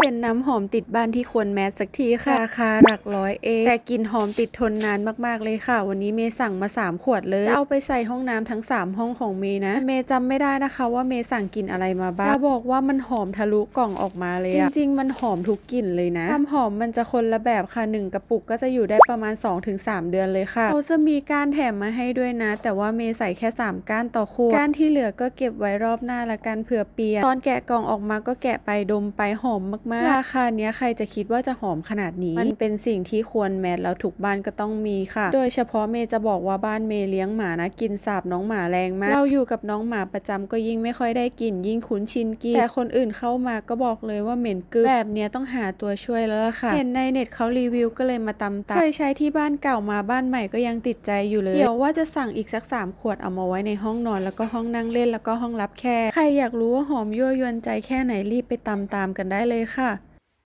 เป็นน้ำหอมติดบ้านที่ควรแมสสักทีค่ะราคาหลักร้อยเองแต่กลิ่นหอมติดทนนานมากๆเลยค่ะ วันนี้เมย์สั่งมา 3 ขวดเลยจะเอาไปใส่ห้องน้ำทั้ง 3 ห้องของเมย์นะ เมย์จำไม่ได้นะคะว่าเมย์สั่งกลิ่นอะไรมาบ้างจะบอกว่ามันหอมทะลุกล่องออกมาเลยอะจริงๆ มันหอมทุกกลิ่นเลยนะความหอมมันจะคนละแบบค่ะหนึ่งกระปุกก็จะอยู่ได้ประมาณ 2-3 เดือนเลยค่ะเขาจะมีก้านแถมมาให้ด้วยนะ แต่ว่าเมย์ใส่แค่ 3 ก้านต่อขวดก้านที่เหลือก็เก็บไว้รอบหน้าละกันเผื่อเปลี่ยนตอนแกะกล่องออกมาก็แกะไปดมไปหอมมากๆราคาเนี้ยใครจะคิดว่าจะหอมขนาดนี้ มันเป็นสิ่งที่ควรแมทแล้วทุกบ้านก็ต้องมีค่ะ โดยเฉพาะเมย์จะบอกว่าบ้านเมย์เลี้ยงหมานะกินสาบน้องหมาแรงมาก เราอยู่กับน้องหมาประจำก็ยิ่งไม่ค่อยได้กลิ่นยิ่งคุ้นชินกลินแต่คนอื่นเข้ามาก็บอกเลยว่าเหม็นกึบแบบเนี้ยต้องหาตัวช่วยแล้วล่ะค่ะ เห็นในเน็ตเขารีวิวก็เลยมาตำตามเคยใช้ที่บ้านเก่ามาบ้านใหม่ก็ยังติดใจอยู่เลย เดี๋ยวว่าจะสั่งอีกสักสามขวดเอามาไว้ในห้องนอนแล้วก็ห้องนั่งเล่นแล้วก็ห้องรับแขกใครอยากรู้ว่าหอมยั่วยวนใจแค่ไหนรีบไปตำตามกันได้เลยค่ะ